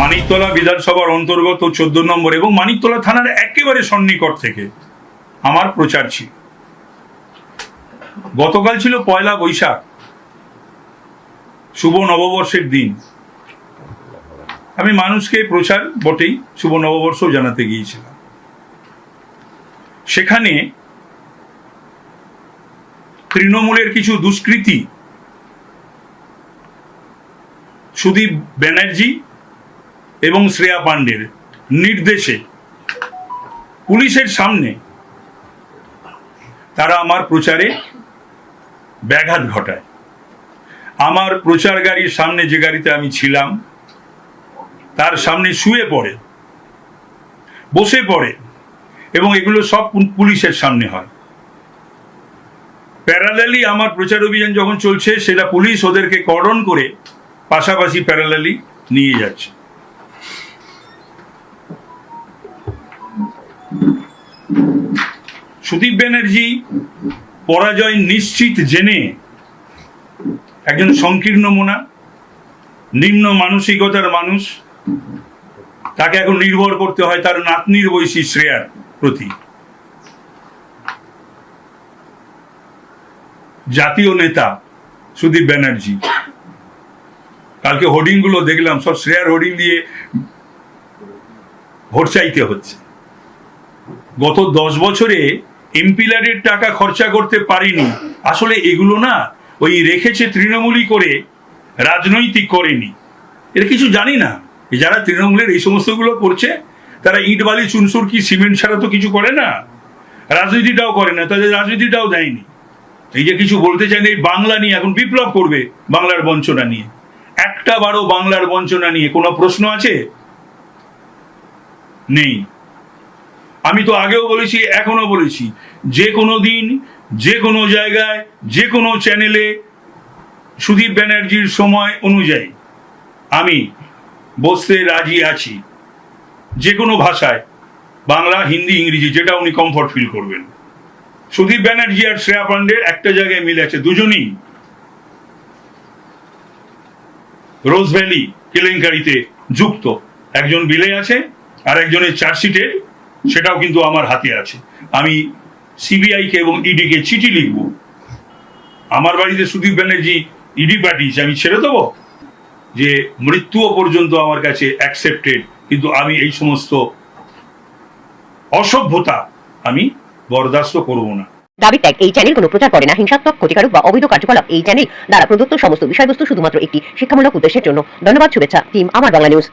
মানিকতলা বিধানসভার অন্তর্গত চোদ্দ নম্বর এবং মানিকতলা থানার একেবারে সন্নিকট থেকে আমার প্রচার ছিল। গতকাল ছিল পয়লা বৈশাখ, শুভ নববর্ষের দিন। আমি মানুষকে প্রচার বটেই শুভ নববর্ষ জানাতে গিয়েছিলাম। সেখানে তৃণমূলের কিছু দুষ্কৃতী, সুদীপ ব্যানার্জি এবং শ্রেয়া পাণ্ডের নির্দেশে পুলিশের সামনে তারা আমার প্রচারে ব্যাঘাত ঘটায়। আমার প্রচার গাড়ির সামনে যে গাড়িতে আমি ছিলাম, তার সামনে শুয়ে পড়ে, বসে পড়ে এবং এগুলো সব পুলিশের সামনে হয়। প্যারালালি আমার প্রচার অভিযান যখন চলছে, সেটা পুলিশ ওদেরকে কর্ডন করে পাশাপাশি প্যারালালি নিয়ে যাচ্ছে। সুদীপ ব্যানার্জি পরাজয় নিশ্চিত জেনে একজন সংকীর্ণ মোনা, নিম্ন মানসিকতার মানুষ, তাকে এখন নির্ভর করতে হয় তার নাতনির বয়সী শ্রেয়ার প্রতি। জাতীয় নেতা সুদীপ ব্যানার্জি। কালকে হোর্ডিংগুলো দেখলাম, সব শ্রেয়ার হোর্ডিং দিয়ে ভোট চাইতে হচ্ছে। গত দশ বছরে এমপিলারের টাকা খরচা করতে পারিনি। আসলে এগুলো না ওই রেখেছে তৃণমূলই করে, রাজনৈতিক করেনি। এর কিছু জানি না। যারা তৃণমূলের এই সমস্তগুলো করছে, তারা ইট, বালি, চুনসুর কি, সিমেন্ট ছাড়া তো কিছু করে না? রাজনীতিটাও করে না, তাদের রাজনীতিটাও দেয়নি। এই যে কিছু বলতে চাই এই বাংলা নিয়ে এখন বিপ্লব করবে বাংলার বঞ্চনা নিয়ে। একটা বারো বাংলার বঞ্চনা নিয়ে কোনো প্রশ্ন আছে? নেই। আমি তো আগেও বলেছি এখনও বলেছি, যে কোনো দিন, যে কোনো জায়গায়, যে কোনো চ্যানেলে সুদীপ ব্যানার্জির সময় অনুযায়ী আমি বসতে রাজি আছি, যে কোনো ভাষায়, বাংলা, হিন্দি, ইংরেজি, যেটা উনি কমফর্ট ফিল করবেন। সুদীপ ব্যানার্জি আর শ্রেয়া পান্ডের একটা জায়গায় মিলে আছে, দুজনেই। রোজ ভ্যালি, কেলেঙ্কারিতে যুক্ত। একজন বিলে আছে, আর একজনের চার্জশিটে সেটাও কিন্তু আমার হাতে আছে। আমি সিবিআই কে এবং ইডি কে চিঠি লিখব। আমার বাড়িতে সুদীপ ব্যানার্জি ইডি পাঠিয়েছে, আমি ছেড়ে দেবো? যে মৃত্যুও পর্যন্ত আমার কাছে অ্যাকসেপ্টেড কিন্তু আমি এই সমস্ত অসভ্যতা আমি বরদাস্ত করব না। দাবি ত্যাগ, এই চ্যানেল কোনো প্রচার করে না। হিংসাত্মক, ক্ষতিকারক বা অবৈধ কার্যকলাপ এই চ্যানেল দ্বারা প্রদত্ত সমস্ত বিষয়বস্তু শুধুমাত্র একটি শিক্ষামূলক উদ্দেশ্যের জন্য। ধন্যবাদ, শুভেচ্ছা টিম আমার বাংলা নিউজ